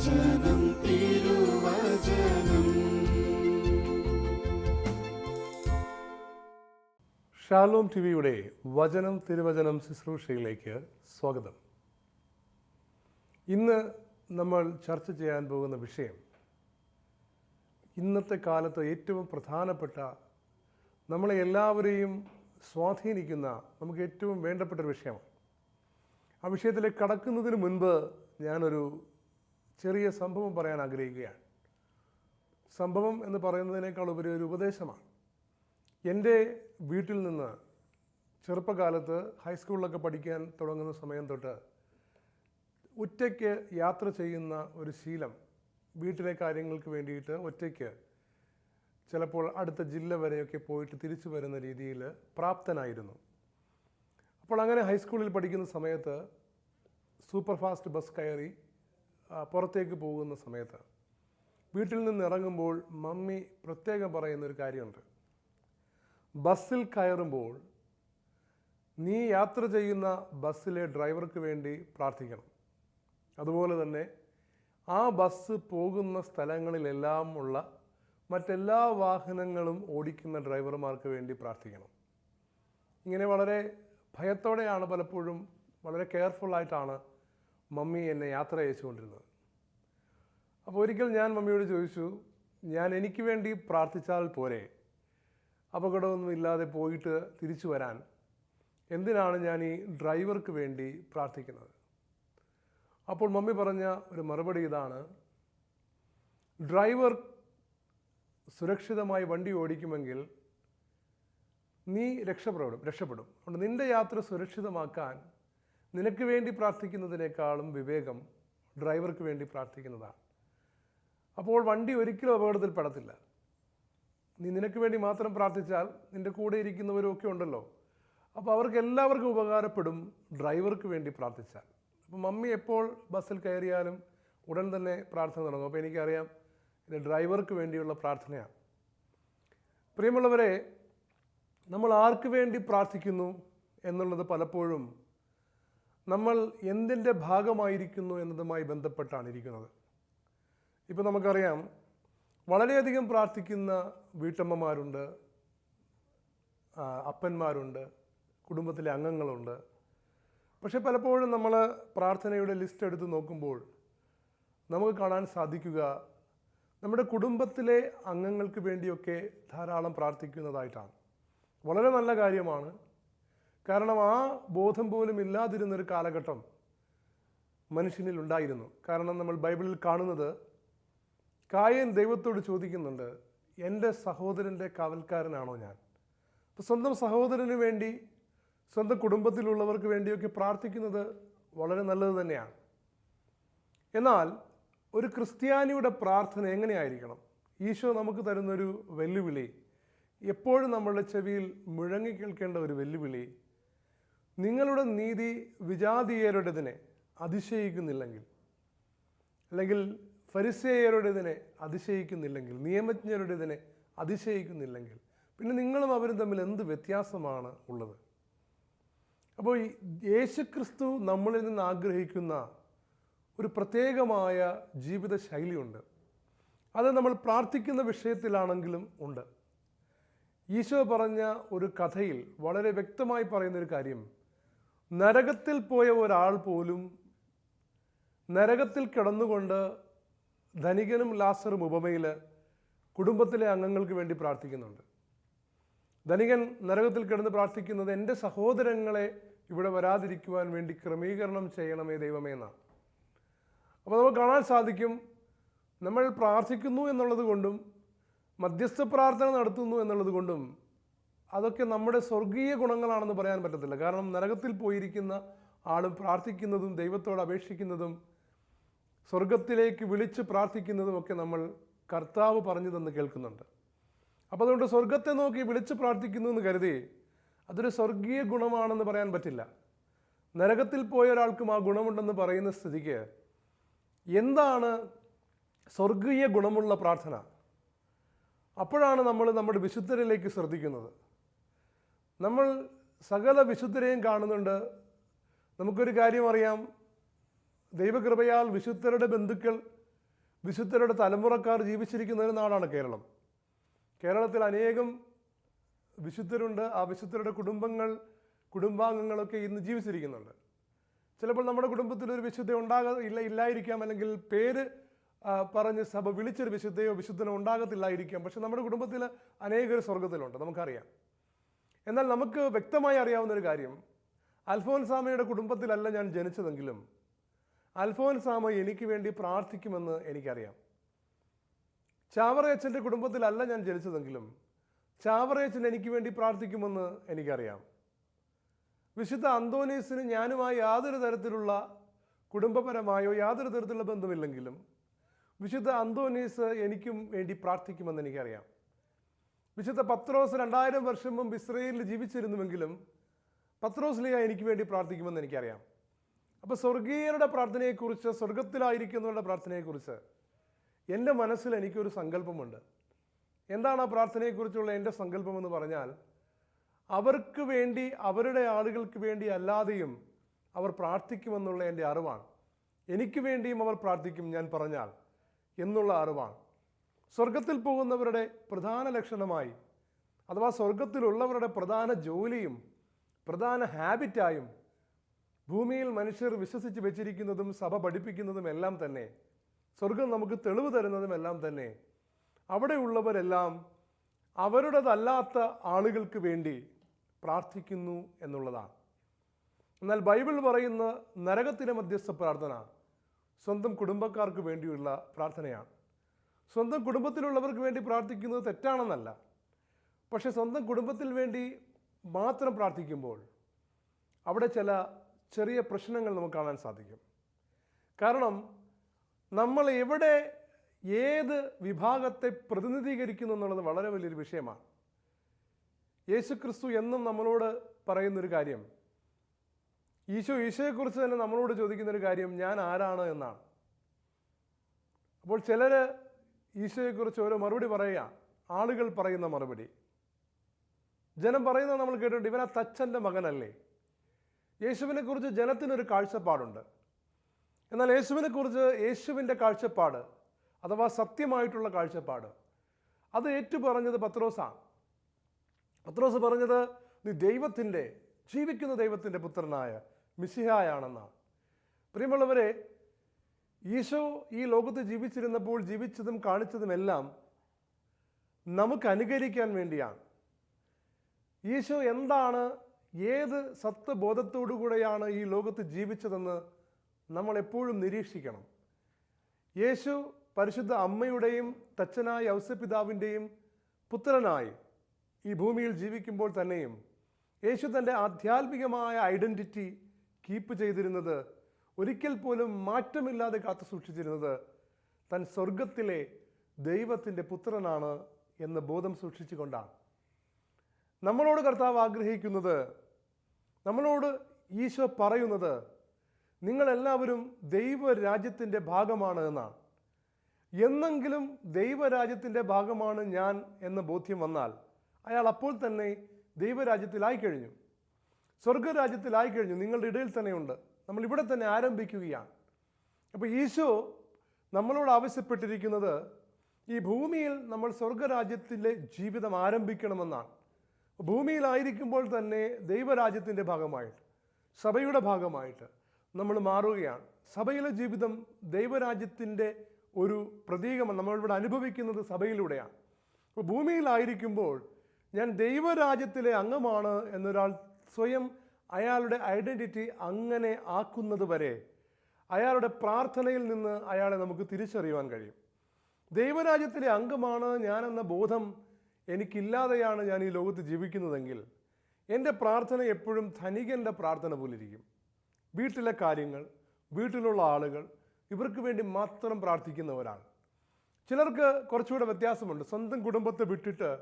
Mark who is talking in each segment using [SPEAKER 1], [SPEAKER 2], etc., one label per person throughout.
[SPEAKER 1] വചനം തിരുവചനം.
[SPEAKER 2] Shalom T വിയുടെ വചനം തിരുവചനം ശുശ്രൂഷയിലേക്ക് സ്വാഗതം. ഇന്ന് നമ്മൾ ചർച്ച ചെയ്യാൻ പോകുന്ന വിഷയം ഇന്നത്തെ കാലത്ത് ഏറ്റവും പ്രധാനപ്പെട്ട നമ്മളെ എല്ലാവരെയും സ്വാധീനിക്കുന്ന നമുക്ക് ഏറ്റവും വേണ്ടപ്പെട്ട ഒരു വിഷയമാണ്. ആ വിഷയത്തിലേക്ക് കടക്കുന്നതിന് മുൻപ് ഞാനൊരു ചെറിയ സംഭവം പറയാൻ ആഗ്രഹിക്കുകയാണ്. സംഭവം എന്ന് പറയുന്നതിനേക്കാൾ ഉപരി ഒരു ഉപദേശമാണ്. എന്റെ വീട്ടിൽ നിന്ന് ചെറുപ്പകാലത്ത് ഹൈസ്കൂളിലൊക്കെ പഠിക്കാൻ തുടങ്ങുന്ന സമയം തൊട്ട് ഒറ്റയ്ക്ക് യാത്ര ചെയ്യുന്ന ഒരു ശീലം വീട്ടിലെ കാര്യങ്ങൾക്ക് വേണ്ടിയിട്ട് ഒറ്റയ്ക്ക് ചിലപ്പോൾ അടുത്ത ജില്ല വരെയൊക്കെ പോയിട്ട് തിരിച്ചു വരുന്ന രീതിയിൽ പ്രാപ്തനായിരുന്നു. അപ്പോൾ അങ്ങനെ ഹൈസ്കൂളിൽ പഠിക്കുന്ന സമയത്ത് സൂപ്പർ ഫാസ്റ്റ് ബസ് കയറി പുറത്തേക്ക് പോകുന്ന സമയത്ത് വീട്ടിൽ നിന്ന് ഇറങ്ങുമ്പോൾ മമ്മി പ്രത്യേകം പറയുന്നൊരു കാര്യമുണ്ട്. ബസ്സിൽ കയറുമ്പോൾ നീ യാത്ര ചെയ്യുന്ന ബസ്സിലെ ഡ്രൈവർക്ക് വേണ്ടി പ്രാർത്ഥിക്കണം. അതുപോലെ തന്നെ ആ ബസ് പോകുന്ന സ്ഥലങ്ങളിലെല്ലാം ഉള്ള മറ്റെല്ലാ വാഹനങ്ങളും ഓടിക്കുന്ന ഡ്രൈവർമാർക്ക് വേണ്ടി പ്രാർത്ഥിക്കണം. ഇങ്ങനെ വളരെ ഭയത്തോടെയാണ് പലപ്പോഴും വളരെ കെയർഫുള്ളായിട്ടാണ് മമ്മി എന്നെ യാത്ര അയച്ചുകൊണ്ടിരുന്നത്. അപ്പോൾ ഒരിക്കൽ ഞാൻ മമ്മിയോട് ചോദിച്ചു ഞാൻ എനിക്ക് വേണ്ടി പ്രാർത്ഥിച്ചാൽ പോരെ? അപകടമൊന്നും ഇല്ലാതെ പോയിട്ട് തിരിച്ചു വരാൻ എന്തിനാണ് ഞാൻ ഈ ഡ്രൈവർക്ക് വേണ്ടി പ്രാർത്ഥിക്കുന്നത്? അപ്പോൾ മമ്മി പറഞ്ഞ ഒരു മറുപടി ഇതാണ് ഡ്രൈവർ സുരക്ഷിതമായി വണ്ടി ഓടിക്കുമെങ്കിൽ നീ രക്ഷപ്പെടും രക്ഷപ്പെടും. അതുകൊണ്ട് നിന്റെ യാത്ര സുരക്ഷിതമാക്കാൻ നിനക്ക് വേണ്ടി പ്രാർത്ഥിക്കുന്നതിനേക്കാളും വിവേകം ഡ്രൈവർക്ക് വേണ്ടി പ്രാർത്ഥിക്കുന്നതാണ്. അപ്പോൾ വണ്ടി ഒരിക്കലും അപകടത്തിൽ പെടത്തില്ല. നീ നിനക്ക് വേണ്ടി മാത്രം പ്രാർത്ഥിച്ചാൽ നിന്റെ കൂടെ ഇരിക്കുന്നവരും ഒക്കെ ഉണ്ടല്ലോ. അപ്പോൾ അവർക്ക് എല്ലാവർക്കും ഉപകാരപ്പെടും ഡ്രൈവർക്ക് വേണ്ടി പ്രാർത്ഥിച്ചാൽ. അപ്പോൾ മമ്മി എപ്പോൾ ബസ്സിൽ കയറിയാലും ഉടൻ തന്നെ പ്രാർത്ഥന തുടങ്ങും. അപ്പോൾ എനിക്കറിയാം ഇത് ഡ്രൈവർക്ക് വേണ്ടിയുള്ള പ്രാർത്ഥനയാണ്. പ്രിയമുള്ളവരെ നമ്മൾ ആർക്ക് വേണ്ടി പ്രാർത്ഥിക്കുന്നു എന്നുള്ളത് പലപ്പോഴും നമ്മൾ എന്തിന്റെ ഭാഗമായിരിക്കുന്നു എന്നതുമായി ബന്ധപ്പെട്ടാണ് ഇരിക്കുന്നത്. ഇപ്പോൾ നമുക്കറിയാം വളരെയധികം പ്രാർത്ഥിക്കുന്ന വീട്ടമ്മമാരുണ്ട് അപ്പന്മാരുണ്ട് കുടുംബത്തിലെ അംഗങ്ങളുണ്ട്. പക്ഷെ പലപ്പോഴും നമ്മൾ പ്രാർത്ഥനയുടെ ലിസ്റ്റ് എടുത്ത് നോക്കുമ്പോൾ നമുക്ക് കാണാൻ സാധിക്കുക നമ്മുടെ കുടുംബത്തിലെ അംഗങ്ങൾക്ക് വേണ്ടിയൊക്കെ ധാരാളം പ്രാർത്ഥിക്കുന്നതായിട്ടാണ്. വളരെ നല്ല കാര്യമാണ് കാരണം ആ ബോധം പോലും ഇല്ലാതിരുന്ന ഒരു കാലഘട്ടം മനുഷ്യനിൽ ഉണ്ടായിരുന്നു. കാരണം നമ്മൾ ബൈബിളിൽ കാണുന്നത് കായൻ ദൈവത്തോട് ചോദിക്കുന്നുണ്ട് എന്റെ സഹോദരന്റെ കാവൽക്കാരനാണോ ഞാൻ? അപ്പോൾ സ്വന്തം സഹോദരന് വേണ്ടി സ്വന്തം കുടുംബത്തിലുള്ളവർക്ക് വേണ്ടിയൊക്കെ പ്രാർത്ഥിക്കുന്നത് വളരെ നല്ലത് തന്നെയാണ്. എന്നാൽ ഒരു ക്രിസ്ത്യാനിയുടെ പ്രാർത്ഥന എങ്ങനെയായിരിക്കണം? ഈശോ നമുക്ക് തരുന്നൊരു വെല്ലുവിളി എപ്പോഴും നമ്മളുടെ ചെവിയിൽ മുഴങ്ങി കേൾക്കേണ്ട ഒരു വെല്ലുവിളി നിങ്ങളുടെ നീതി വിജാതീയരുടേതിനെ അതിശയിക്കുന്നില്ലെങ്കിൽ അല്ലെങ്കിൽ ഫരിസേയരുടേതിനെ അതിശയിക്കുന്നില്ലെങ്കിൽ നിയമജ്ഞരുടേതിനെ അതിശയിക്കുന്നില്ലെങ്കിൽ പിന്നെ നിങ്ങളും അവരും തമ്മിൽ എന്ത് വ്യത്യാസമാണ് ഉള്ളത്? അപ്പോൾ ഈ യേശുക്രിസ്തു നമ്മളിൽ നിന്ന് ആഗ്രഹിക്കുന്ന ഒരു പ്രത്യേകമായ ജീവിത ശൈലിയുണ്ട് അത് നമ്മൾ പ്രാർത്ഥിക്കുന്ന വിഷയത്തിലാണെങ്കിലും ഉണ്ട്. ഈശോ പറഞ്ഞ ഒരു കഥയിൽ വളരെ വ്യക്തമായി പറയുന്ന ഒരു കാര്യം നരകത്തിൽ പോയ ഒരാൾ പോലും നരകത്തിൽ കിടന്നുകൊണ്ട് ധനികനും ലാസറും ഉപമയിൽ കുടുംബത്തിലെ അംഗങ്ങൾക്ക് വേണ്ടി പ്രാർത്ഥിക്കുന്നുണ്ട്. ധനികൻ നരകത്തിൽ കിടന്ന് പ്രാർത്ഥിക്കുന്നത് എന്റെ സഹോദരങ്ങളെ ഇവിടെ വരാതിരിക്കുവാൻ വേണ്ടി ക്രമീകരണം ചെയ്യണമേ ദൈവമേ എന്നാണ്. അപ്പോൾ നമുക്ക് കാണാൻ സാധിക്കും നമ്മൾ പ്രാർത്ഥിക്കുന്നു എന്നുള്ളത് കൊണ്ടും മധ്യസ്ഥ പ്രാർത്ഥന നടത്തുന്നു എന്നുള്ളത് കൊണ്ടും അതൊക്കെ നമ്മുടെ സ്വർഗീയ ഗുണങ്ങളാണെന്ന് പറയാൻ പറ്റത്തില്ല. കാരണം നരകത്തിൽ പോയിരിക്കുന്ന ആൾ പ്രാർത്ഥിക്കുന്നതും ദൈവത്തോട് അപേക്ഷിക്കുന്നതും സ്വർഗത്തിലേക്ക് വിളിച്ച് പ്രാർത്ഥിക്കുന്നതും ഒക്കെ നമ്മൾ കർത്താവ് പറഞ്ഞു തന്ന് കേൾക്കുന്നുണ്ട്. അപ്പോൾ അതുകൊണ്ട് സ്വർഗത്തെ നോക്കി വിളിച്ച് പ്രാർത്ഥിക്കുന്നു എന്ന് കരുതി അതൊരു സ്വർഗീയ ഗുണമാണെന്ന് പറയാൻ പറ്റില്ല. നരകത്തിൽ പോയ ഒരാൾക്കും ആ ഗുണമുണ്ടെന്ന് പറയുന്ന സ്ഥിതിക്ക് എന്താണ് സ്വർഗീയ ഗുണമുള്ള പ്രാർത്ഥന? അപ്പോഴാണ് നമ്മൾ നമ്മുടെ വിശുദ്ധരിലേക്ക് ശ്രദ്ധിക്കുന്നത്. നമ്മൾ സകല വിശുദ്ധരെയും കാണുന്നുണ്ട്. നമുക്കൊരു കാര്യം അറിയാം. ദൈവകൃപയാൽ വിശുദ്ധരുടെ ബന്ധുക്കൾ വിശുദ്ധരുടെ തലമുറക്കാർ ജീവിച്ചിരിക്കുന്ന ഒരു നാടാണ് കേരളം. കേരളത്തിൽ അനേകം വിശുദ്ധരുണ്ട്. ആ വിശുദ്ധരുടെ കുടുംബങ്ങൾ കുടുംബാംഗങ്ങളൊക്കെ ഇന്ന് ജീവിച്ചിരിക്കുന്നുണ്ട്. ചിലപ്പോൾ നമ്മുടെ കുടുംബത്തിൽ ഒരു വിശുദ്ധ ഉണ്ടാകാ ഇല്ല ഇല്ലായിരിക്കാം. അല്ലെങ്കിൽ പേര് പറഞ്ഞ് സഭ വിളിച്ചൊരു വിശുദ്ധയോ വിശുദ്ധനോ ഉണ്ടാകത്തില്ലായിരിക്കാം. പക്ഷെ നമ്മുടെ കുടുംബത്തിൽ അനേകർ സ്വർഗത്തിലുണ്ട് നമുക്കറിയാം. എന്നാൽ നമുക്ക് വ്യക്തമായി അറിയാവുന്ന ഒരു കാര്യം. അൽഫോൻസാമയുടെ കുടുംബത്തിലല്ല ഞാൻ ജനിച്ചതെങ്കിലും അൽഫോൻസാമ എനിക്ക് വേണ്ടി പ്രാർത്ഥിക്കുമെന്ന് എനിക്കറിയാം. ചാവറയച്ചന്റെ കുടുംബത്തിലല്ല ഞാൻ ജനിച്ചതെങ്കിലും ചാവറയച്ചൻ എനിക്ക് വേണ്ടി പ്രാർത്ഥിക്കുമെന്ന് എനിക്കറിയാം. വിശുദ്ധ അന്തോനീസിന് ഞാനുമായി യാതൊരു തരത്തിലുള്ള കുടുംബപരമായോ യാതൊരു തരത്തിലുള്ള ബന്ധമില്ലെങ്കിലും വിശുദ്ധ അന്തോനീസ് എനിക്കും വേണ്ടി പ്രാർത്ഥിക്കുമെന്ന് എനിക്കറിയാം. വിശുദ്ധ പത്രോസ് രണ്ടായിരം വർഷം മുമ്പ് ഇസ്രയേലിൽ ജീവിച്ചിരുന്നുവെങ്കിലും പത്രോസ്ലിയ എനിക്ക് വേണ്ടി പ്രാർത്ഥിക്കുമെന്ന് എനിക്കറിയാം. അപ്പോൾ സ്വർഗീയരുടെ പ്രാർത്ഥനയെക്കുറിച്ച് സ്വർഗത്തിലായിരിക്കുന്നവരുടെ പ്രാർത്ഥനയെക്കുറിച്ച് എന്റെ മനസ്സിൽ എനിക്കൊരു സങ്കല്പമുണ്ട്. എന്താണ് ആ പ്രാർത്ഥനയെക്കുറിച്ചുള്ള എന്റെ സങ്കല്പം എന്ന് പറഞ്ഞാൽ അവർക്ക് വേണ്ടി അവരുടെ ആളുകൾക്ക് വേണ്ടി അല്ലാതെയും അവർ പ്രാർത്ഥിക്കുമെന്നുള്ള എന്റെ അറിവാണ്. എനിക്ക് വേണ്ടിയും അവർ പ്രാർത്ഥിക്കും ഞാൻ പറഞ്ഞാൽ എന്നുള്ള അറിവാണ്. സ്വർഗത്തിൽ പോകുന്നവരുടെ പ്രധാന ലക്ഷണമായി അഥവാ സ്വർഗത്തിലുള്ളവരുടെ പ്രധാന ജോലിയും പ്രധാന ഹാബിറ്റായും ഭൂമിയിൽ മനുഷ്യർ വിശ്വസിച്ച് വെച്ചിരിക്കുന്നതും സഭ പഠിപ്പിക്കുന്നതും എല്ലാം തന്നെ സ്വർഗം നമുക്ക് തെളിവ് തരുന്നതും എല്ലാം തന്നെ അവിടെയുള്ളവരെല്ലാം അവരുടേതല്ലാത്ത ആളുകൾക്ക് വേണ്ടി പ്രാർത്ഥിക്കുന്നു എന്നുള്ളതാണ്. എന്നാൽ ബൈബിൾ പറയുന്ന നരകത്തിലെ മധ്യസ്ഥ പ്രാർത്ഥന സ്വന്തം കുടുംബക്കാർക്ക് വേണ്ടിയുള്ള പ്രാർത്ഥനയാണ്. സ്വന്തം കുടുംബത്തിലുള്ളവർക്ക് വേണ്ടി പ്രാർത്ഥിക്കുന്നത് തെറ്റാണെന്നല്ല. പക്ഷേ സ്വന്തം കുടുംബത്തിൽ വേണ്ടി മാത്രം പ്രാർത്ഥിക്കുമ്പോൾ അവിടെ ചില ചെറിയ പ്രശ്നങ്ങൾ നമുക്ക് കാണാൻ സാധിക്കും. കാരണം നമ്മൾ എവിടെ ഏത് വിഭാഗത്തെ പ്രതിനിധീകരിക്കുന്നു എന്നുള്ളത് വളരെ വലിയൊരു വിഷയമാണ്. യേശുക്രിസ്തു എന്നും നമ്മളോട് പറയുന്നൊരു കാര്യം ഈശോ ഈശോയെക്കുറിച്ച് തന്നെ നമ്മളോട് ചോദിക്കുന്നൊരു കാര്യം ഞാൻ ആരാണ് എന്നാണ്. അപ്പോൾ ചിലർ ഈശോയെക്കുറിച്ച് ഓരോ മറുപടി പറയുക. ആളുകൾ പറയുന്ന മറുപടി. ജനം പറയുന്നത് നമ്മൾ കേട്ടിട്ടുണ്ട് ഇവനാ തച്ചന്റെ മകനല്ലേ. യേശുവിനെക്കുറിച്ച് ജനത്തിനൊരു കാഴ്ചപ്പാടുണ്ട്. എന്നാൽ യേശുവിനെക്കുറിച്ച് യേശുവിന്റെ കാഴ്ചപ്പാട് അഥവാ സത്യമായിട്ടുള്ള കാഴ്ചപ്പാട് അത് ഏറ്റുപറഞ്ഞത് പത്രോസാണ്. പത്രോസ് പറഞ്ഞത് നീ ദൈവത്തിന്റെ ജീവിക്കുന്ന ദൈവത്തിന്റെ പുത്രനായ മിസിഹായാണെന്നാണ് പ്രിയമുള്ളവരെ ഈശോ ഈ ലോകത്ത് ജീവിച്ചിരുന്നപ്പോൾ ജീവിച്ചതും കാണിച്ചതുമെല്ലാം നമുക്ക് അനുകരിക്കാൻ വേണ്ടിയാണ്. ഈശോ എന്താണ് ഏത് സത്വബോധത്തോടു കൂടെയാണ് ഈ ലോകത്ത് ജീവിച്ചതെന്ന് നമ്മൾ എപ്പോഴും നിരീക്ഷിക്കണം. യേശു പരിശുദ്ധ അമ്മയുടെയും തച്ചനായ ഔസപിതാവിന്റെയും പുത്രനായി ഈ ഭൂമിയിൽ ജീവിക്കുമ്പോൾ തന്നെയും യേശു തന്റെ ആധ്യാത്മികമായ ഐഡന്റിറ്റി കീപ്പ് ചെയ്തിരുന്നത് ഒരിക്കൽ പോലും മാറ്റമില്ലാതെ കാത്തു സൂക്ഷിച്ചിരുന്നത് തൻ സ്വർഗത്തിലെ ദൈവത്തിന്റെ പുത്രനാണ് എന്ന് ബോധം സൂക്ഷിച്ചുകൊണ്ടാണ്. നമ്മളോട് കർത്താവ് ആഗ്രഹിക്കുന്നത് നമ്മളോട് ഈശോ പറയുന്നത് നിങ്ങളെല്ലാവരും ദൈവരാജ്യത്തിന്റെ ഭാഗമാണ് എന്നാണ്. എന്നെങ്കിലും ദൈവരാജ്യത്തിന്റെ ഭാഗമാണ് ഞാൻ എന്ന ബോധ്യം വന്നാൽ അയാൾ അപ്പോൾ തന്നെ ദൈവരാജ്യത്തിലായി കഴിഞ്ഞു. സ്വർഗരാജ്യത്തിലായി കഴിഞ്ഞു. നിങ്ങളുടെ ഇടയിൽ തന്നെയുണ്ട്. നമ്മൾ ഇവിടെ തന്നെ ആരംഭിക്കുകയാണ്. അപ്പോൾ ഈശോ നമ്മളോട് ആവശ്യപ്പെട്ടിരിക്കുന്നത് ഈ ഭൂമിയിൽ നമ്മൾ സ്വർഗരാജ്യത്തിലെ ജീവിതം ആരംഭിക്കണമെന്നാണ്. ഭൂമിയിലായിരിക്കുമ്പോൾ തന്നെ ദൈവരാജ്യത്തിന്റെ ഭാഗമായിട്ട് സഭയുടെ ഭാഗമായിട്ട് നമ്മൾ മാറുകയാണ്. സഭയിലെ ജീവിതം ദൈവരാജ്യത്തിന്റെ ഒരു പ്രതീകമാണ്. നമ്മളിവിടെ അനുഭവിക്കുന്നത് സഭയിലൂടെയാണ്. അപ്പോൾ ഭൂമിയിലായിരിക്കുമ്പോൾ ഞാൻ ദൈവരാജ്യത്തിലെ അംഗമാണ് എന്നൊരാൾ സ്വയം അയാളുടെ ഐഡന്റിറ്റി അങ്ങനെ ആക്കുന്നത് വരെ അയാളുടെ പ്രാർത്ഥനയിൽ നിന്ന് അയാളെ നമുക്ക് തിരിച്ചറിയുവാൻ കഴിയും. ദൈവരാജ്യത്തിലെ അംഗമാണ് ഞാനെന്ന ബോധം എനിക്കില്ലാതെയാണ് ഞാൻ ഈ ലോകത്ത് ജീവിക്കുന്നതെങ്കിൽ എന്റെ പ്രാർത്ഥന എപ്പോഴും ധനികന്റെ പ്രാർത്ഥന പോലിരിക്കും. വീട്ടിലെ കാര്യങ്ങൾ വീട്ടിലുള്ള ആളുകൾ ഇവർക്ക് വേണ്ടി മാത്രം പ്രാർത്ഥിക്കുന്നവരാണ്. ചിലർക്ക് കുറച്ചുകൂടെ വ്യത്യാസമുണ്ട്. സ്വന്തം കുടുംബത്തെ വിട്ടിട്ട്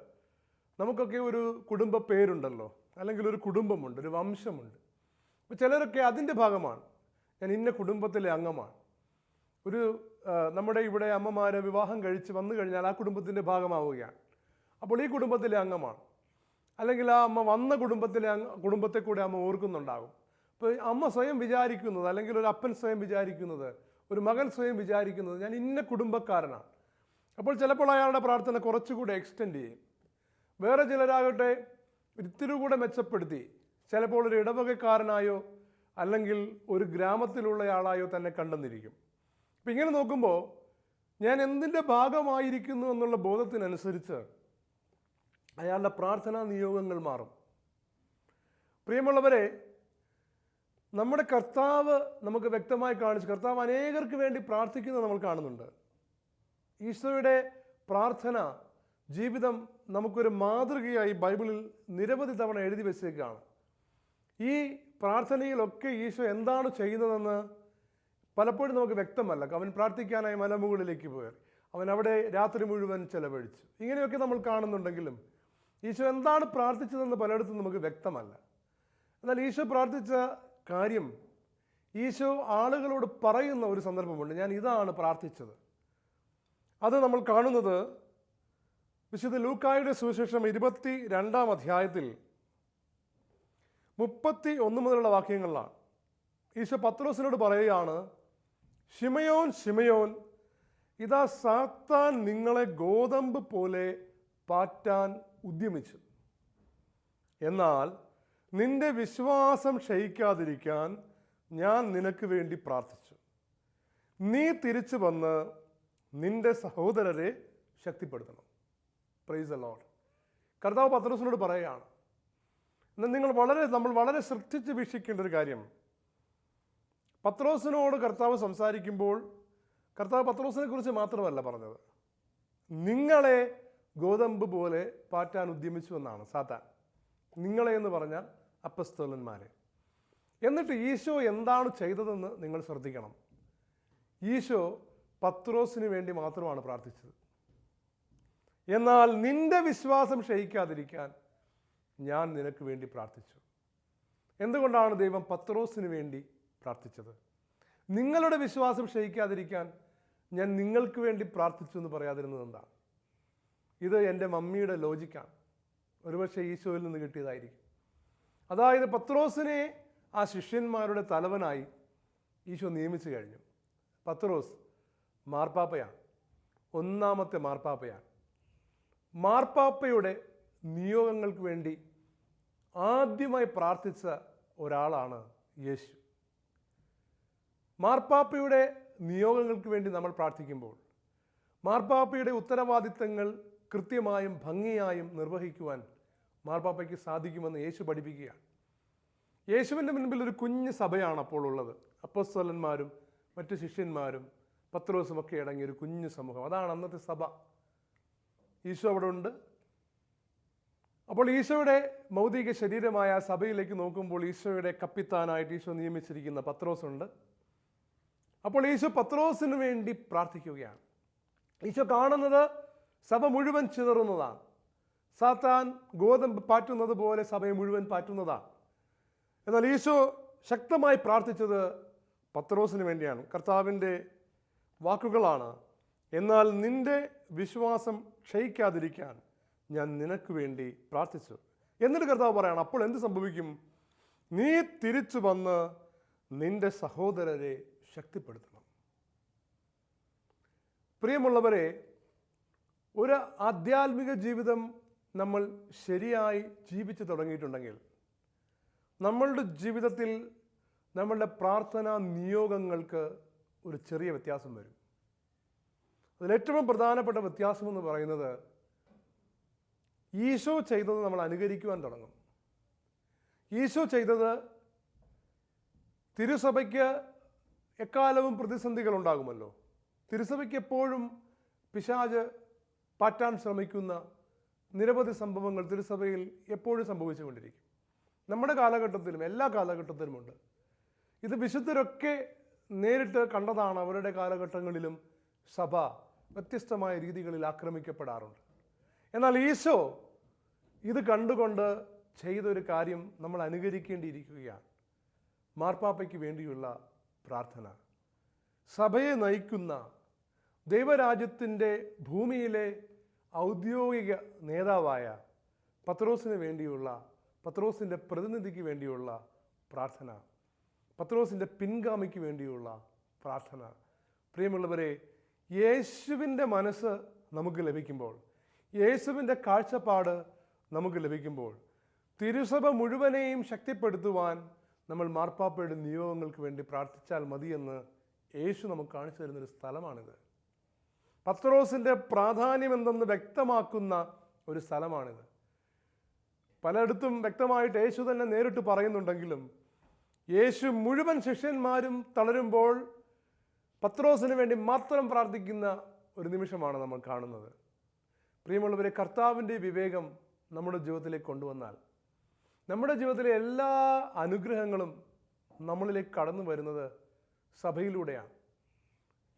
[SPEAKER 2] നമുക്കൊക്കെ ഒരു കുടുംബ പേരുണ്ടല്ലോ. അല്ലെങ്കിൽ ഒരു കുടുംബമുണ്ട് ഒരു വംശമുണ്ട്. അപ്പോൾ ചിലരൊക്കെ അതിന്റെ ഭാഗമാണ്. ഞാൻ ഇന്ന കുടുംബത്തിലെ അംഗമാണ്. ഒരു നമ്മുടെ ഇവിടെ അമ്മമാർ വിവാഹം കഴിച്ച് വന്നു കഴിഞ്ഞാൽ ആ കുടുംബത്തിന്റെ ഭാഗമാവുകയാണ്. അപ്പോൾ ഈ കുടുംബത്തിലെ അംഗമാണ്. അല്ലെങ്കിൽ ആ അമ്മ വന്ന കുടുംബത്തിലെ അംഗ കുടുംബത്തെ കൂടെ അമ്മ ഓർക്കുന്നുണ്ടാകും. അപ്പോൾ അമ്മ സ്വയം വിചാരിക്കുന്നത് അല്ലെങ്കിൽ ഒരു അപ്പൻ സ്വയം വിചാരിക്കുന്നത് ഒരു മകൻ സ്വയം വിചാരിക്കുന്നത് ഞാൻ ഇന്ന കുടുംബക്കാരനാണ്. അപ്പോൾ ചിലപ്പോൾ അയാളുടെ പ്രാർത്ഥന കുറച്ചുകൂടെ എക്സ്റ്റെൻഡ് ചെയ്യും. വേറെ ചിലരാകട്ടെ ഇത്തിരി കൂടെ മെച്ചപ്പെടുത്തി. ചിലപ്പോൾ ഒരു ഇടവകക്കാരനായോ അല്ലെങ്കിൽ ഒരു ഗ്രാമത്തിലുള്ളയാളായോ തന്നെ കണ്ടെന്നിരിക്കും. അപ്പം ഇങ്ങനെ നോക്കുമ്പോൾ ഞാൻ എന്തിന്റെ ഭാഗമായിരിക്കുന്നു എന്നുള്ള ബോധത്തിനനുസരിച്ച് അയാളുടെ പ്രാർത്ഥനാ നിയോഗങ്ങൾ മാറും. പ്രിയമുള്ളവരെ നമ്മുടെ കർത്താവ് നമുക്ക് വ്യക്തമായി കാണിച്ചു കർത്താവ് അനേകർക്ക് വേണ്ടി പ്രാർത്ഥിക്കുന്നത് നമ്മൾ കാണുന്നുണ്ട്. ഈശോയുടെ പ്രാർത്ഥന ജീവിതം നമുക്കൊരു മാതൃകയായി ബൈബിളിൽ നിരവധി തവണ എഴുതി വെച്ചേക്കാണ്. ഈ പ്രാർത്ഥനയിലൊക്കെ ഈശോ എന്താണ് ചെയ്യുന്നതെന്ന് പലപ്പോഴും നമുക്ക് വ്യക്തമല്ല. അവൻ പ്രാർത്ഥിക്കാനായി മലമുകളിലേക്ക് പോയി. അവൻ അവിടെ രാത്രി മുഴുവൻ ചെലവഴിച്ചു. ഇങ്ങനെയൊക്കെ നമ്മൾ കാണുന്നുണ്ടെങ്കിലും ഈശോ എന്താണ് പ്രാർത്ഥിച്ചതെന്ന് പലയിടത്തും നമുക്ക് വ്യക്തമല്ല. എന്നാൽ ഈശോ പ്രാർത്ഥിച്ച കാര്യം ഈശോ ആളുകളോട് പറയുന്ന ഒരു സന്ദർഭമുണ്ട്. ഞാൻ ഇതാണ് പ്രാർത്ഥിച്ചത്. അത് നമ്മൾ കാണുന്നത് വിശുദ്ധ ലൂക്കായുടെ സുവിശേഷം ഇരുപത്തി രണ്ടാം അധ്യായത്തിൽ മുപ്പത്തി ഒന്ന് മുതലുള്ള വാക്യങ്ങളിലാണ്. ഈശോ പത്രോസിനോട് പറയുകയാണ് ഷിമയോൻ ഷിമയോൻ ഇതാ സാത്താൻ നിങ്ങളെ ഗോതമ്പ് പോലെ പാറ്റാൻ ഉദ്യമിച്ചു. എന്നാൽ നിന്റെ വിശ്വാസം ക്ഷയിക്കാതിരിക്കാൻ ഞാൻ നിനക്ക് വേണ്ടി പ്രാർത്ഥിച്ചു. നീ തിരിച്ചു വന്ന് നിന്റെ സഹോദരരെ ശക്തിപ്പെടുത്തണം. പ്രൈസ് ലോഡ് കർത്താവ് പത്രോസിനോട് പറയുകയാണ് എന്നാൽ നിങ്ങൾ വളരെ നമ്മൾ വളരെ ശ്രദ്ധിച്ച് വീക്ഷിക്കേണ്ട ഒരു കാര്യം. പത്രോസിനോട് കർത്താവ് സംസാരിക്കുമ്പോൾ കർത്താവ് പത്രോസിനെ കുറിച്ച് മാത്രമല്ല പറഞ്ഞത്. നിങ്ങളെ ഗോതമ്പ് പോലെ പാറ്റാൻ ഉദ്യമിച്ചു എന്നാണ് സാത്താൻ. നിങ്ങളെ എന്ന് പറഞ്ഞാൽ അപ്പസ്തോലന്മാരെ. എന്നിട്ട് ഈശോ എന്താണ് ചെയ്തതെന്ന് നിങ്ങൾ ശ്രദ്ധിക്കണം. ഈശോ പത്രോസിന് വേണ്ടി മാത്രമാണ് പ്രാർത്ഥിച്ചത്. എന്നാൽ നിന്റെ വിശ്വാസം ക്ഷയിക്കാതിരിക്കാൻ ഞാൻ നിനക്ക് വേണ്ടി പ്രാർത്ഥിച്ചു. എന്തുകൊണ്ടാണ് ദൈവം പത്രോസിന് വേണ്ടി പ്രാർത്ഥിച്ചത്? നിങ്ങളുടെ വിശ്വാസം ക്ഷയിക്കാതിരിക്കാൻ ഞാൻ നിങ്ങൾക്ക് വേണ്ടി പ്രാർത്ഥിച്ചു എന്ന് പറയാതിരുന്നത് എന്താണ്? ഇത് എന്റെ മമ്മിയുടെ ലോജിക്കാണ് ഒരുപക്ഷെ ഈശോയിൽ നിന്ന് കിട്ടിയതായിരിക്കും. അതായത് പത്രോസിനെ ആ ശിഷ്യന്മാരുടെ തലവനായി ഈശോ നിയമിച്ചു കഴിഞ്ഞു. പത്രോസ് മാർപ്പാപ്പയാണ്. ഒന്നാമത്തെ മാർപ്പാപ്പയാണ്. മാർപ്പാപ്പയുടെ നിയോഗങ്ങൾക്ക് വേണ്ടി ആദ്യമായി പ്രാർത്ഥിച്ച ഒരാളാണ് യേശു. മാർപ്പാപ്പയുടെ നിയോഗങ്ങൾക്ക് വേണ്ടി നമ്മൾ പ്രാർത്ഥിക്കുമ്പോൾ മാർപ്പാപ്പയുടെ ഉത്തരവാദിത്തങ്ങൾ കൃത്യമായും ഭംഗിയായും നിർവഹിക്കുവാൻ മാർപ്പാപ്പയ്ക്ക് സാധിക്കുമെന്ന് യേശു പഠിപ്പിക്കുകയാണ്. യേശുവിന്റെ മുൻപിൽ ഒരു കുഞ്ഞു സഭയാണ് അപ്പോൾ ഉള്ളത്. അപ്പസ്വലന്മാരും മറ്റു ശിഷ്യന്മാരും പത്രോസുമൊക്കെ അടങ്ങിയ ഒരു കുഞ്ഞു സമൂഹം. അതാണ് അന്നത്തെ സഭ. ഈശോ അവിടെ ഉണ്ട്. അപ്പോൾ ഈശോയുടെ മൗതിക ശരീരമായ സഭയിലേക്ക് നോക്കുമ്പോൾ ഈശോയുടെ കപ്പിത്താനായിട്ട് ഈശോ നിയമിച്ചിരിക്കുന്ന പത്രോസ് ഉണ്ട്. അപ്പോൾ ഈശോ പത്രോസിന് വേണ്ടി പ്രാർത്ഥിക്കുകയാണ്. ഈശോ കാണുന്നത് സഭ മുഴുവൻ ചിതറുന്നതാണ്. സാത്താൻ ഗോതമ്പ് പാറ്റുന്നത് പോലെ സഭയെ മുഴുവൻ പാറ്റുന്നതാണ്. എന്നാൽ ഈശോ ശക്തമായി പ്രാർത്ഥിച്ചത് പത്രോസിന് വേണ്ടിയാണ്. കർത്താവിന്റെ വാക്കുകളാണ്. എന്നാൽ നിന്റെ വിശ്വാസം ക്ഷയിക്കാതിരിക്കാൻ ഞാൻ നിനക്ക് വേണ്ടി പ്രാർത്ഥിച്ചു. എന്നിട്ട് കർത്താവ് പറയാണ് അപ്പോൾ എന്ത് സംഭവിക്കും? നീ തിരിച്ചു വന്ന് നിന്റെ സഹോദരരെ ശക്തിപ്പെടുത്തണം. പ്രിയമുള്ളവരെ ഒരു ആധ്യാത്മിക ജീവിതം നമ്മൾ ശരിയായി ജീവിച്ചു തുടങ്ങിയിട്ടുണ്ടെങ്കിൽ നമ്മളുടെ ജീവിതത്തിൽ നമ്മളുടെ പ്രാർത്ഥനാ നിയോഗങ്ങൾക്ക് ഒരു ചെറിയ വ്യത്യാസം വരും. അതിലേറ്റവും പ്രധാനപ്പെട്ട വ്യത്യാസം എന്ന് പറയുന്നത് ഈശോ ചെയ്തത് നമ്മൾ അനുകരിക്കുവാൻ തുടങ്ങും. ഈശോ ചെയ്തത് തിരുസഭയ്ക്ക് എക്കാലവും പ്രതിസന്ധികൾ ഉണ്ടാകുമല്ലോ. തിരുസഭയ്ക്ക് എപ്പോഴും പിശാജ് പാറ്റാൻ ശ്രമിക്കുന്ന നിരവധി സംഭവങ്ങൾ തിരുസഭയിൽ എപ്പോഴും സംഭവിച്ചുകൊണ്ടിരിക്കും. നമ്മുടെ കാലഘട്ടത്തിലും എല്ലാ കാലഘട്ടത്തിലുമുണ്ട്. ഇത് വിശുദ്ധരൊക്കെ നേരിട്ട് കണ്ടതാണ് അവരുടെ കാലഘട്ടങ്ങളിലും സഭ. വ്യത്യസ്തമായ രീതികളിൽ ആക്രമിക്കപ്പെടാറുണ്ട്. എന്നാൽ ഈശോ ഇത് കണ്ടുകൊണ്ട് ചെയ്തൊരു കാര്യം നമ്മൾ അനുകരിക്കേണ്ടിയിരിക്കുകയാണ്. മാർപ്പാപ്പയ്ക്ക് വേണ്ടിയുള്ള പ്രാർത്ഥന. സഭയെ നയിക്കുന്ന ദൈവരാജ്യത്തിന്റെ ഭൂമിയിലെ ഔദ്യോഗിക നേതാവായ പത്രോസിന് വേണ്ടിയുള്ള പത്രോസിന്റെ പ്രതിനിധിക്ക് വേണ്ടിയുള്ള പ്രാർത്ഥന പത്രോസിന്റെ പിൻഗാമിക്ക് വേണ്ടിയുള്ള പ്രാർത്ഥന. പ്രിയമുള്ളവരെ യേശുവിന്റെ മനസ്സ് നമുക്ക് ലഭിക്കുമ്പോൾ യേശുവിന്റെ കാഴ്ചപ്പാട് നമുക്ക് ലഭിക്കുമ്പോൾ തിരുസഭ മുഴുവനെയും ശക്തിപ്പെടുത്തുവാൻ നമ്മൾ മാർപ്പാപ്പയുടെ നിയോഗങ്ങൾക്ക് വേണ്ടി പ്രാർത്ഥിച്ചാൽ മതിയെന്ന് യേശു നമുക്ക് കാണിച്ചു തരുന്നൊരു സ്ഥലമാണിത്. പത്രോസിന്റെ പ്രാധാന്യം എന്തെന്ന് വ്യക്തമാക്കുന്ന ഒരു സ്ഥലമാണിത്. പലയിടത്തും വ്യക്തമായിട്ട് യേശു തന്നെ നേരിട്ട് പറയുന്നുണ്ടെങ്കിലും യേശു മുഴുവൻ ശിഷ്യന്മാരും തളരുമ്പോൾ പത്രോസിന് വേണ്ടി മാത്രം പ്രാർത്ഥിക്കുന്ന ഒരു നിമിഷമാണ് നമ്മൾ കാണുന്നത്. പ്രിയമുള്ളവരെ കർത്താവിന്റെ വിവേകം നമ്മുടെ ജീവിതത്തിലേക്ക് കൊണ്ടുവന്നാൽ നമ്മുടെ ജീവിതത്തിലെ എല്ലാ അനുഗ്രഹങ്ങളും നമ്മളിലേക്ക് കടന്നു വരുന്നത് സഭയിലൂടെയാണ്.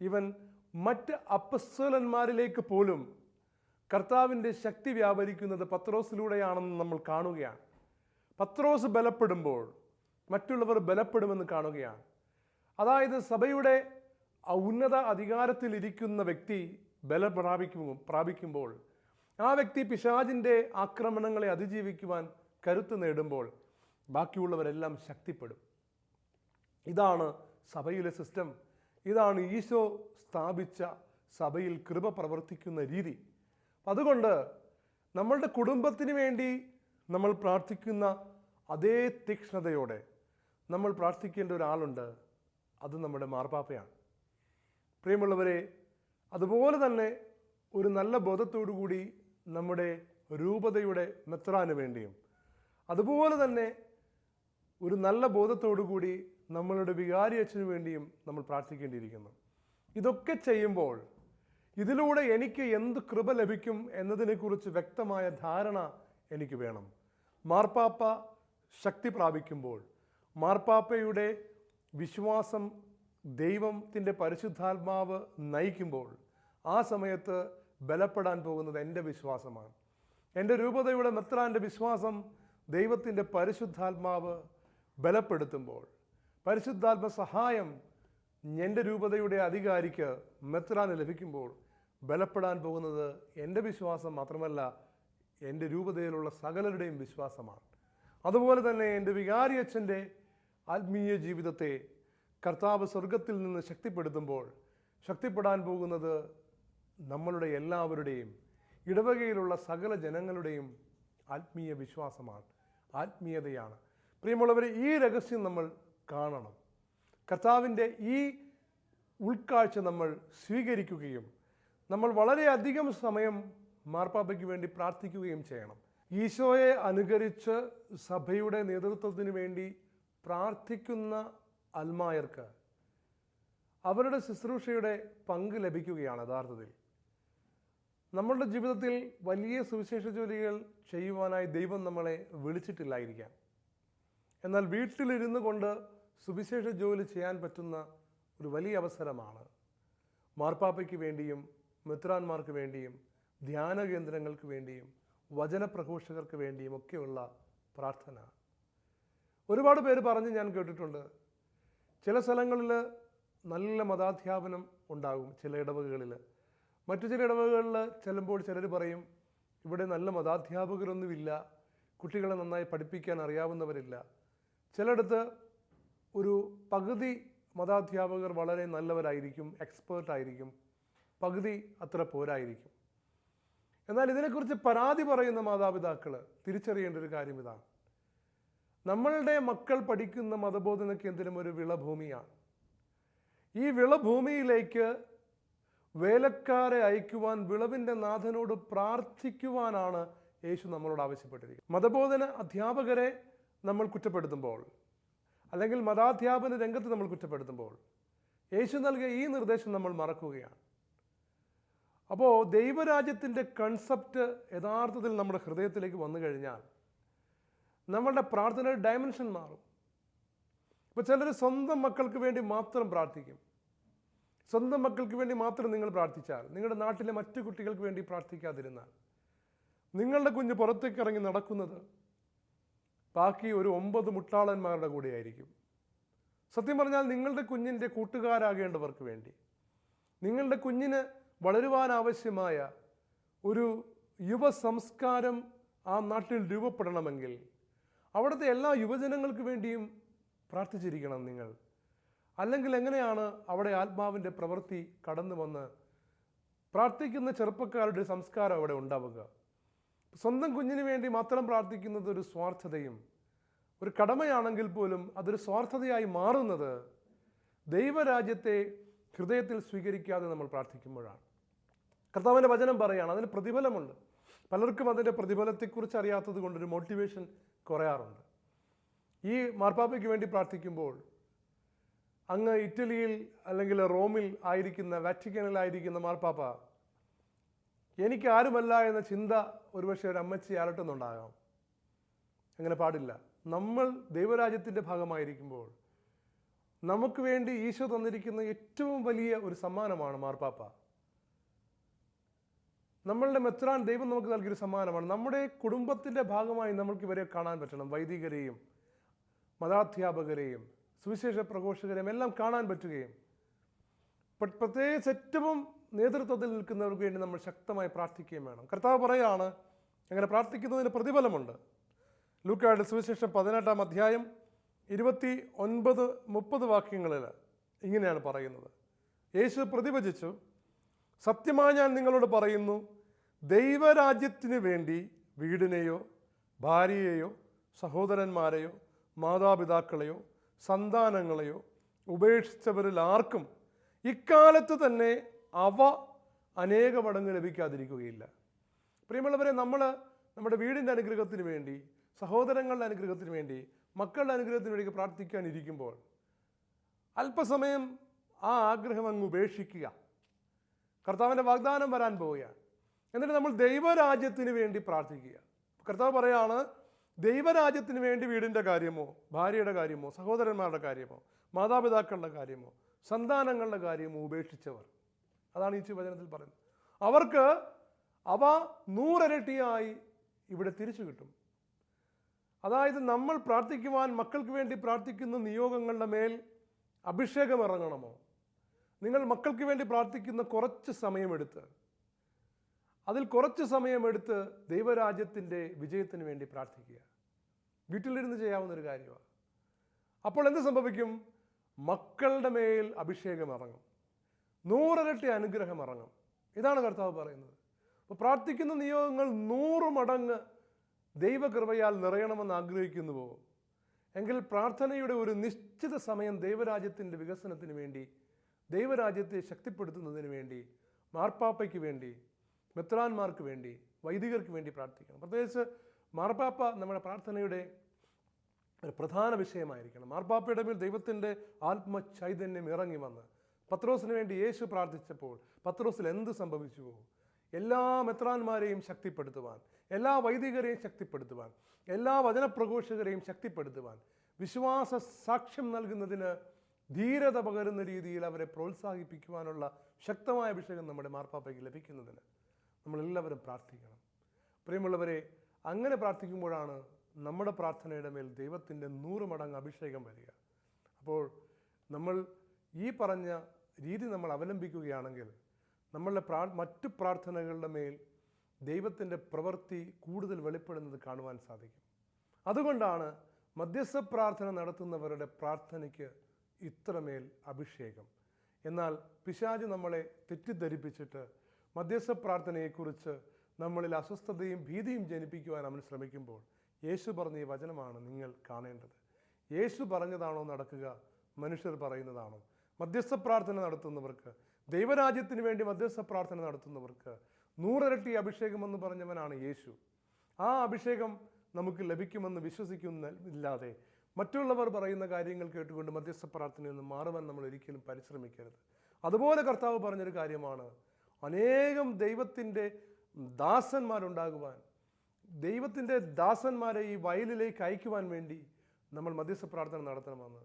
[SPEAKER 2] ഇവൻ മറ്റ് അപ്പസ്വലന്മാരിലേക്ക് പോലും കർത്താവിന്റെ ശക്തി വ്യാപരിക്കുന്നത് പത്രോസിലൂടെയാണെന്ന് നമ്മൾ കാണുകയാണ്. പത്രോസ് ബലപ്പെടുമ്പോൾ മറ്റുള്ളവർ ബലപ്പെടുമെന്ന് കാണുകയാണ്. അതായത് സഭയുടെ ഉന്നത അധികാരത്തിലിരിക്കുന്ന വ്യക്തി ബലം പ്രാപിക്കും പ്രാപിക്കുമ്പോൾ ആ വ്യക്തി പിശാജിന്റെ ആക്രമണങ്ങളെ അതിജീവിക്കുവാൻ കരുത്ത് നേടുമ്പോൾ ബാക്കിയുള്ളവരെല്ലാം ശക്തിപ്പെടും. ഇതാണ് സഭയിലെ സിസ്റ്റം ഇതാണ് ഈശോ സ്ഥാപിച്ച സഭയിൽ കൃപ പ്രവർത്തിക്കുന്ന രീതി. അതുകൊണ്ട് നമ്മളുടെ കുടുംബത്തിന് വേണ്ടി നമ്മൾ പ്രാർത്ഥിക്കുന്ന അതേ തീക്ഷ്ണതയോടെ നമ്മൾ പ്രാർത്ഥിക്കേണ്ട ഒരാളുണ്ട്. അത് നമ്മുടെ മാർപ്പാപ്പയാണ്. പ്രിയമുള്ളവരെ അതുപോലെ തന്നെ ഒരു നല്ല ബോധത്തോടു കൂടി നമ്മുടെ രൂപതയുടെ മെത്രാന് വേണ്ടിയും അതുപോലെ തന്നെ ഒരു നല്ല ബോധത്തോടു കൂടി നമ്മളുടെ വികാരി അച്ഛനു വേണ്ടിയും നമ്മൾ പ്രാർത്ഥിക്കേണ്ടിയിരിക്കുന്നു. ഇതൊക്കെ ചെയ്യുമ്പോൾ ഇതിലൂടെ എനിക്ക് എന്ത് കൃപ ലഭിക്കും എന്നതിനെക്കുറിച്ച് വ്യക്തമായ ധാരണ എനിക്ക് വേണം. മാർപ്പാപ്പ ശക്തി പ്രാപിക്കുമ്പോൾ മാർപ്പാപ്പയുടെ വിശ്വാസം ദൈവത്തിന്റെ പരിശുദ്ധാത്മാവ് നയിക്കുമ്പോൾ ആ സമയത്ത് ബലപ്പെടാൻ പോകുന്നത് എന്റെ വിശ്വാസമാണ്. എന്റെ രൂപതയുടെ മെത്രാന്റെ വിശ്വാസം ദൈവത്തിന്റെ പരിശുദ്ധാത്മാവ് ബലപ്പെടുത്തുമ്പോൾ പരിശുദ്ധാത്മ സഹായം എന്റെ രൂപതയുടെ അധികാരിക്ക് മെത്രാന് ലഭിക്കുമ്പോൾ ബലപ്പെടാൻ പോകുന്നത് എന്റെ വിശ്വാസം മാത്രമല്ല എന്റെ രൂപതയിലുള്ള സകലരുടെയും വിശ്വാസമാണ്. അതുപോലെ തന്നെ എന്റെ വികാരി അച്ഛന്റെ ആത്മീയ ജീവിതത്തെ കർത്താവ് സ്വർഗത്തിൽ നിന്ന് ശക്തിപ്പെടുത്തുമ്പോൾ ശക്തിപ്പെടാൻ പോകുന്നത് നമ്മളുടെ എല്ലാവരുടെയും ഇടവകയിലുള്ള സകല ജനങ്ങളുടെയും ആത്മീയ വിശ്വാസമാണ് ആത്മീയതയാണ്. പ്രിയമുള്ളവരെ ഈ രഹസ്യം നമ്മൾ കാണണം. കർത്താവിന്റെ ഈ ഉൾക്കാഴ്ച നമ്മൾ സ്വീകരിക്കുകയും നമ്മൾ വളരെയധികം സമയം മാർപ്പാപ്പയ്ക്ക് വേണ്ടി പ്രാർത്ഥിക്കുകയും ചെയ്യണം. ഈശോയെ അനുകരിച്ച് സഭയുടെ നേതൃത്വത്തിന് വേണ്ടി പ്രാർത്ഥിക്കുന്ന അൽമായർക്ക് അവരുടെ ശുശ്രൂഷയുടെ പങ്ക് ലഭിക്കുകയാണ് യഥാർത്ഥത്തിൽ. നമ്മളുടെ ജീവിതത്തിൽ വലിയ സുവിശേഷ ജോലികൾ ചെയ്യുവാനായി ദൈവം നമ്മളെ വിളിച്ചിട്ടില്ലായിരിക്കാം. എന്നാൽ വീട്ടിലിരുന്നു കൊണ്ട് സുവിശേഷ ജോലി ചെയ്യാൻ പറ്റുന്ന ഒരു വലിയ അവസരമാണ്. മാർപ്പാപ്പയ്ക്ക് വേണ്ടിയും മിത്രാന്മാർക്ക് വേണ്ടിയും ധ്യാന കേന്ദ്രങ്ങൾക്ക് വേണ്ടിയും വചനപ്രഘോഷകർക്ക് വേണ്ടിയും ഒക്കെയുള്ള പ്രാർത്ഥന. ഒരുപാട് പേര് പറഞ്ഞ് ഞാൻ കേട്ടിട്ടുണ്ട് ചില സ്ഥലങ്ങളിൽ നല്ല മതാധ്യാപനം ഉണ്ടാകും ചില ഇടവകകളിൽ. മറ്റു ചില ഇടവകകളിൽ ചെല്ലുമ്പോൾ ചിലർ പറയും ഇവിടെ നല്ല മതാധ്യാപകരൊന്നുമില്ല കുട്ടികളെ നന്നായി പഠിപ്പിക്കാൻ അറിയാവുന്നവരില്ല. ചിലയിടത്ത് ഒരു പകുതി മതാധ്യാപകർ വളരെ നല്ലവരായിരിക്കും എക്സ്പേർട്ടായിരിക്കും പകുതി അത്ര പോരായിരിക്കും. എന്നാൽ ഇതിനെക്കുറിച്ച് പരാതി പറയുന്ന മാതാപിതാക്കൾ തിരിച്ചറിയേണ്ട ഒരു കാര്യം ഇതാണ്. നമ്മളുടെ മക്കൾ പഠിക്കുന്ന മതബോധന കേന്ദ്രം ഒരു വിളഭൂമിയാണ്. ഈ വിളഭൂമിയിലേക്ക് വേലക്കാരെ അയക്കുവാൻ വിളവിന്റെ നാഥനോട് പ്രാർത്ഥിക്കുവാനാണ് യേശു നമ്മളോട് ആവശ്യപ്പെട്ടിരിക്കുന്നത്. മതബോധന അധ്യാപകരെ നമ്മൾ കുറ്റപ്പെടുത്തുമ്പോൾ അല്ലെങ്കിൽ മതാധ്യാപന രംഗത്ത് നമ്മൾ കുറ്റപ്പെടുത്തുമ്പോൾ യേശു നൽകിയ ഈ നിർദ്ദേശം നമ്മൾ മറക്കുകയാണ്. അപ്പോൾ ദൈവരാജ്യത്തിന്റെ കൺസെപ്റ്റ് യഥാർത്ഥത്തിൽ നമ്മുടെ ഹൃദയത്തിലേക്ക് വന്നു കഴിഞ്ഞാൽ നമ്മളുടെ പ്രാർത്ഥനയുടെ ഡയമെൻഷൻ മാറും. ഇപ്പോൾ ചിലർ സ്വന്തം മക്കൾക്ക് വേണ്ടി മാത്രം പ്രാർത്ഥിക്കും. സ്വന്തം മക്കൾക്ക് വേണ്ടി മാത്രം നിങ്ങൾ പ്രാർത്ഥിച്ചാൽ നിങ്ങളുടെ നാട്ടിലെ മറ്റു കുട്ടികൾക്ക് വേണ്ടി പ്രാർത്ഥിക്കാതിരുന്നാൽ നിങ്ങളുടെ കുഞ്ഞ് പുറത്തേക്ക് ഇറങ്ങി നടക്കുന്നത് ബാക്കി ഒരു ഒമ്പത് മുട്ടാളന്മാരുടെ കൂടെയായിരിക്കും. സത്യം പറഞ്ഞാൽ നിങ്ങളുടെ കുഞ്ഞിന്റെ കൂട്ടുകാരാകേണ്ടവർക്ക് വേണ്ടി നിങ്ങളുടെ കുഞ്ഞിന് വളരുവാനാവശ്യമായ ഒരു യുവ സംസ്കാരം ആ നാട്ടിൽ രൂപപ്പെടണമെങ്കിൽ അവിടുത്തെ എല്ലാ യുവജനങ്ങൾക്ക് വേണ്ടിയും പ്രാർത്ഥിച്ചിരിക്കണം നിങ്ങൾ. അല്ലെങ്കിൽ എങ്ങനെയാണ് അവിടെ ആത്മാവിന്റെ പ്രവൃത്തി കടന്നു വന്ന് പ്രാർത്ഥിക്കുന്ന ചെറുപ്പക്കാരുടെ സംസ്കാരം അവിടെ ഉണ്ടാവുക? സ്വന്തം കുഞ്ഞിന് വേണ്ടി മാത്രം പ്രാർത്ഥിക്കുന്നത് ഒരു സ്വാർത്ഥതയും ഒരു കടമയാണെങ്കിൽ പോലും അതൊരു സ്വാർത്ഥതയായി മാറുന്നത് ദൈവരാജ്യത്തെ ഹൃദയത്തിൽ സ്വീകരിക്കാതെ നമ്മൾ പ്രാർത്ഥിക്കുമ്പോഴാണ്. കർത്താവിന്റെ വചനം പറയുകയാണ് അതിന് പ്രതിഫലമുണ്ട്. പലർക്കും അതിന്റെ പ്രതിഫലത്തെക്കുറിച്ച് അറിയാത്തത് കൊണ്ടൊരു മോട്ടിവേഷൻ കുറയാറുണ്ട്. ഈ മാർപ്പാപ്പയ്ക്ക് വേണ്ടി പ്രാർത്ഥിക്കുമ്പോൾ അങ്ങ് ഇറ്റലിയിൽ അല്ലെങ്കിൽ റോമിൽ ആയിരിക്കുന്ന വാറ്റിക്കനിലായിരിക്കുന്ന മാർപ്പാപ്പ എനിക്ക് ആരുമല്ല എന്ന ചിന്ത ഒരുപക്ഷെ ഒരു അമ്മച്ചി അലട്ടുന്നുണ്ടാകാം അങ്ങനെ പാടില്ല. നമ്മൾ ദൈവരാജ്യത്തിന്റെ ഭാഗമായിരിക്കുമ്പോൾ നമുക്ക് വേണ്ടി ഈശോ തന്നിരിക്കുന്ന ഏറ്റവും വലിയ ഒരു സമ്മാനമാണ് മാർപ്പാപ്പ. നമ്മളുടെ മെത്രാൻ ദൈവം നമുക്ക് നൽകിയൊരു സമ്മാനമാണ്. നമ്മുടെ കുടുംബത്തിന്റെ ഭാഗമായി നമ്മൾക്ക് ഇവരെ കാണാൻ പറ്റണം. വൈദികരെയും മതാധ്യാപകരെയും സുവിശേഷ പ്രഘോഷകരെയും എല്ലാം കാണാൻ പറ്റുകയും. പ്രത്യേകിച്ച് ഏറ്റവും നേതൃത്വത്തിൽ നിൽക്കുന്നവർക്ക് വേണ്ടി നമ്മൾ ശക്തമായി പ്രാർത്ഥിക്കുകയും വേണം. കർത്താവ് പറയാണ് അങ്ങനെ പ്രാർത്ഥിക്കുന്നതിന് പ്രതിഫലമുണ്ട്. ലൂക്കായുടെ സുവിശേഷം പതിനെട്ടാം അധ്യായം ഇരുപത്തി ഒൻപത് മുപ്പത് വാക്യങ്ങളിൽ ഇങ്ങനെയാണ് പറയുന്നത്. യേശു പ്രതിഭജിച്ചു സത്യമായി ഞാൻ നിങ്ങളോട് പറയുന്നു ദൈവരാജ്യത്തിന് വേണ്ടി വീടിനെയോ ഭാര്യയെയോ സഹോദരന്മാരെയോ മാതാപിതാക്കളെയോ സന്താനങ്ങളെയോ ഉപേക്ഷിച്ചവരിൽ ആർക്കും ഇക്കാലത്ത് തന്നെ അവ അനേക മടങ്ങ് ലഭിക്കാതിരിക്കുകയില്ല. പ്രിയമുള്ളവരെ നമ്മൾ നമ്മുടെ വീടിന്റെ അനുഗ്രഹത്തിന് വേണ്ടി സഹോദരങ്ങളുടെ അനുഗ്രഹത്തിന് വേണ്ടി മക്കളുടെ അനുഗ്രഹത്തിന് വേണ്ടി പ്രാർത്ഥിക്കാനിരിക്കുമ്പോൾ അല്പസമയം ആ ആഗ്രഹം അങ്ങ് ഉപേക്ഷിക്കുക. കർത്താവിന്റെ വാഗ്ദാനം വരാൻ പോവുകയാണ്. എന്നിട്ട് നമ്മൾ ദൈവരാജ്യത്തിന് വേണ്ടി പ്രാർത്ഥിക്കുക. കർത്താവ് പറയാണ് ദൈവരാജ്യത്തിന് വേണ്ടി വീടിന്റെ കാര്യമോ ഭാര്യയുടെ കാര്യമോ സഹോദരന്മാരുടെ കാര്യമോ മാതാപിതാക്കളുടെ കാര്യമോ സന്താനങ്ങളുടെ കാര്യമോ ഉപേക്ഷിച്ചവർ. അതാണ് ഈ വചനത്തിൽ പറയുന്നത്. അവർക്ക് അവ നൂറരട്ടിയായി ഇവിടെ തിരിച്ചു കിട്ടും. അതായത് നമ്മൾ പ്രാർത്ഥിക്കുവാൻ മക്കൾക്ക് വേണ്ടി പ്രാർത്ഥിക്കുന്ന നിയോഗങ്ങളുടെ മേൽ അഭിഷേകം ഇറങ്ങണമോ? നിങ്ങൾ മക്കൾക്ക് വേണ്ടി പ്രാർത്ഥിക്കുന്ന കുറച്ച് സമയമെടുത്ത് അതിൽ കുറച്ച് സമയമെടുത്ത് ദൈവരാജ്യത്തിന്റെ വിജയത്തിന് വേണ്ടി പ്രാർത്ഥിക്കുക. വീട്ടിലിരുന്ന് ചെയ്യാവുന്ന ഒരു കാര്യമാണ്. അപ്പോൾ എന്ത് സംഭവിക്കും? മക്കളുടെ മേൽ അഭിഷേകം ഇറങ്ങും. നൂറരട്ടി അനുഗ്രഹം ഇറങ്ങും. ഇതാണ് കർത്താവ് പറയുന്നത്. അപ്പോൾ പ്രാർത്ഥിക്കുന്ന നിയോഗങ്ങൾ നൂറ് മടങ്ങ് ദൈവകൃപയാൽ നിറയണമെന്ന് ആഗ്രഹിക്കുന്നുവോ? എങ്കിൽ പ്രാർത്ഥനയുടെ ഒരു നിശ്ചിത സമയം ദൈവരാജ്യത്തിന്റെ വികസനത്തിന് വേണ്ടി ദൈവരാജ്യത്തെ ശക്തിപ്പെടുത്തുന്നതിന് വേണ്ടി മാർപ്പാപ്പയ്ക്ക് വേണ്ടി മെത്രാന്മാർക്ക് വേണ്ടി വൈദികർക്ക് വേണ്ടി പ്രാർത്ഥിക്കണം. പ്രത്യേകിച്ച് മാർപ്പാപ്പ നമ്മുടെ പ്രാർത്ഥനയുടെ ഒരു പ്രധാന വിഷയമായിരിക്കണം. മാർപ്പാപ്പയുടെ മേൽ ദൈവത്തിന്റെ ആത്മചൈതന്യം ഇറങ്ങി വന്ന് പത്രോസിന് വേണ്ടി യേശു പ്രാർത്ഥിച്ചപ്പോൾ പത്രോസിൽ എന്ത് സംഭവിച്ചുവോ? എല്ലാ മെത്രാന്മാരെയും ശക്തിപ്പെടുത്തുവാൻ എല്ലാ വൈദികരെയും ശക്തിപ്പെടുത്തുവാൻ എല്ലാ വചനപ്രഘോഷകരെയും ശക്തിപ്പെടുത്തുവാൻ വിശ്വാസ സാക്ഷ്യം നൽകുന്നതിന് ധീരത പകരുന്ന രീതിയിൽ അവരെ പ്രോത്സാഹിപ്പിക്കുവാനുള്ള ശക്തമായ അഭിഷേകം നമ്മുടെ മാർപ്പാപ്പയ്ക്ക് ലഭിക്കുന്നതിന് നമ്മളെല്ലാവരും പ്രാർത്ഥിക്കണം. പ്രിയമുള്ളവരെ അങ്ങനെ പ്രാർത്ഥിക്കുമ്പോഴാണ് നമ്മുടെ പ്രാർത്ഥനയുടെ മേൽ ദൈവത്തിന്റെ നൂറ് മടങ്ങ് അഭിഷേകം വരിക. അപ്പോൾ നമ്മൾ ഈ പറഞ്ഞ രീതി നമ്മൾ അവലംബിക്കുകയാണെങ്കിൽ നമ്മളുടെ പ്രാ മറ്റു പ്രാർത്ഥനകളുടെ മേൽ ദൈവത്തിന്റെ പ്രവൃത്തി കൂടുതൽ വെളിപ്പെടുന്നത് കാണുവാൻ സാധിക്കും. അതുകൊണ്ടാണ് മധ്യസ്ഥ പ്രാർത്ഥന നടത്തുന്നവരുടെ പ്രാർത്ഥനയ്ക്ക് ഇത്രമേൽ അഭിഷേകം. എന്നാൽ പിശാജ് നമ്മളെ തെറ്റിദ്ധരിപ്പിച്ചിട്ട് മധ്യസ്ഥ പ്രാർത്ഥനയെക്കുറിച്ച് നമ്മളിൽ അസ്വസ്ഥതയും ഭീതിയും ജനിപ്പിക്കുവാൻ അവൻ ശ്രമിക്കുമ്പോൾ യേശു പറഞ്ഞ ഈ വചനമാണ് നിങ്ങൾ കാണേണ്ടത്. യേശു പറഞ്ഞതാണോ നടക്കുക? മനുഷ്യർ പറയുന്നതാണോ? മധ്യസ്ഥ പ്രാർത്ഥന നടത്തുന്നവർക്ക് ദൈവരാജ്യത്തിന് വേണ്ടി മധ്യസ്ഥ പ്രാർത്ഥന നടത്തുന്നവർക്ക് നൂറരട്ടി അഭിഷേകമെന്ന് പറഞ്ഞവനാണ് യേശു. ആ അഭിഷേകം നമുക്ക് ലഭിക്കുമെന്ന് വിശ്വസിക്കുന്നില്ലാതെ മറ്റുള്ളവർ പറയുന്ന കാര്യങ്ങൾ കേട്ടുകൊണ്ട് മധ്യസ്ഥ പ്രാർത്ഥനയിൽ നിന്ന് മാറുവാൻ നമ്മൾ ഒരിക്കലും പരിശ്രമിക്കരുത്. അതുപോലെ കർത്താവ് പറഞ്ഞൊരു കാര്യമാണ്. അനേകം ദൈവത്തിന്റെ ദാസന്മാരുണ്ടാകുവാൻ ദൈവത്തിന്റെ ദാസന്മാരെ ഈ വയലിലേക്ക് അയക്കുവാൻ വേണ്ടി നമ്മൾ മധ്യസ്ഥ പ്രാർത്ഥന നടത്തണമെന്ന്.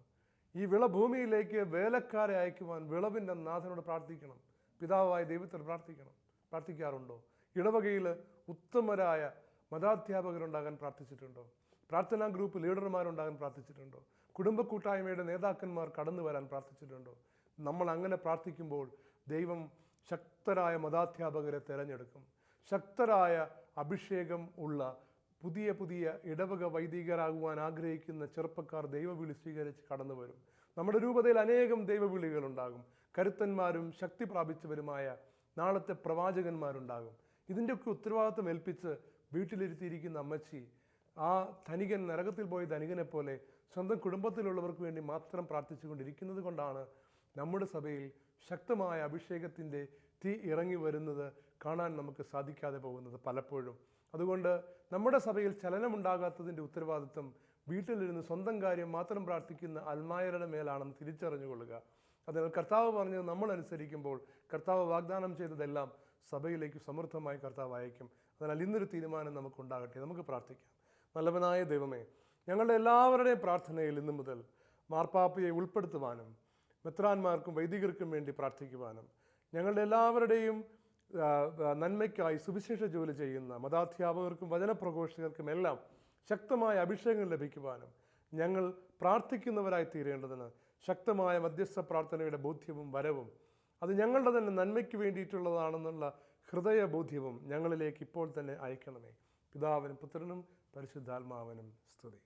[SPEAKER 2] ഈ വിളഭൂമിയിലേക്ക് വേലക്കാരെ അയക്കുവാൻ വിളവിന്റെ നാഥനോട് പ്രാർത്ഥിക്കണം. പിതാവായ ദൈവത്തിൽ പ്രാർത്ഥിക്കണം. പ്രാർത്ഥിക്കാറുണ്ടോ? ഇടവകയിൽ ഉത്തമരായ മതാധ്യാപകരുണ്ടാകാൻ പ്രാർത്ഥിച്ചിട്ടുണ്ടോ? പ്രാർത്ഥനാ ഗ്രൂപ്പ് ലീഡർമാരുണ്ടാകാൻ പ്രാർത്ഥിച്ചിട്ടുണ്ടോ? കുടുംബ കൂട്ടായ്മയുടെ നേതാക്കന്മാർ കടന്നു വരാൻ പ്രാർത്ഥിച്ചിട്ടുണ്ടോ? നമ്മൾ അങ്ങനെ പ്രാർത്ഥിക്കുമ്പോൾ ദൈവം ശക്തരായ മതാധ്യാപകരെ തിരഞ്ഞെടുക്കും. ശക്തരായ അഭിഷേകം ഉള്ള പുതിയ പുതിയ ഇടവക വൈദികരാകുവാൻ ആഗ്രഹിക്കുന്ന ചെറുപ്പക്കാർ ദൈവവിളി സ്വീകരിച്ച് കടന്നു വരും. നമ്മുടെ രൂപതയിൽ അനേകം ദൈവവിളികളുണ്ടാകും. കരുത്തന്മാരും ശക്തി പ്രാപിച്ചവരുമായ നാളത്തെ പ്രവാചകന്മാരുണ്ടാകും. ഇതിന്റെയൊക്കെ ഉത്തരവാദിത്വം ഏൽപ്പിച്ച് വീട്ടിലിരുത്തിയിരിക്കുന്ന അമ്മച്ചി ആ ധനികൻ നരകത്തിൽ പോയ ധനികനെ പോലെ സ്വന്തം കുടുംബത്തിലുള്ളവർക്ക് വേണ്ടി മാത്രം പ്രാർത്ഥിച്ചുകൊണ്ടിരിക്കുന്നത് കൊണ്ടാണ് നമ്മുടെ സഭയിൽ ശക്തമായ അഭിഷേകത്തിന്റെ തീ ഇറങ്ങി വരുന്നത് കാണാൻ നമുക്ക് സാധിക്കാതെ പോകുന്നത് പലപ്പോഴും. അതുകൊണ്ട് നമ്മുടെ സഭയിൽ ചലനമുണ്ടാകാത്തതിന്റെ ഉത്തരവാദിത്വം വീട്ടിലിരുന്ന് സ്വന്തം കാര്യം മാത്രം പ്രാർത്ഥിക്കുന്ന അൽമായരുടെ മേലാണെന്ന് തിരിച്ചറിഞ്ഞുകൊള്ളുക. അതിനാൽ കർത്താവ് പറഞ്ഞത് നമ്മൾ അനുസരിക്കുമ്പോൾ കർത്താവ് വാഗ്ദാനം ചെയ്തതെല്ലാം സഭയിലേക്ക് സമൃദ്ധമായി കർത്താവ് അയക്കും അതിനാൽ ഇന്നൊരു തീരുമാനം നമുക്കുണ്ടാകട്ടെ. നമുക്ക് പ്രാർത്ഥിക്കാം. നല്ലവനായ ദൈവമേ ഞങ്ങളുടെ എല്ലാവരുടെയും പ്രാർത്ഥനയിൽ ഇന്നു മുതൽ മാർപ്പാപ്പയെ ഉൾപ്പെടുത്തുവാനും മെത്രാന്മാർക്കും വൈദികർക്കും വേണ്ടി പ്രാർത്ഥിക്കുവാനും ഞങ്ങളുടെ എല്ലാവരുടെയും നന്മയ്ക്കായി സുവിശേഷ ജോലി ചെയ്യുന്ന മതാധ്യാപകർക്കും വചനപ്രഘോഷകർക്കും എല്ലാം ശക്തമായ അഭിഷേകം ലഭിക്കുവാനും ഞങ്ങൾ പ്രാർത്ഥിക്കുന്നവരായി തീരേണ്ടതിന് ശക്തമായ മധ്യസ്ഥ പ്രാർത്ഥനയുടെ ബോധ്യവും വരവും അത് ഞങ്ങളുടെ തന്നെ നന്മയ്ക്ക് വേണ്ടിയിട്ടുള്ളതാണെന്നുള്ള ഹൃദയബോധ്യവും ഞങ്ങളിലേക്ക് ഇപ്പോൾ തന്നെ അയക്കണമേ. പിതാവിനും പുത്രനും പരിശുദ്ധാത്മാവിനും സ്തുതി.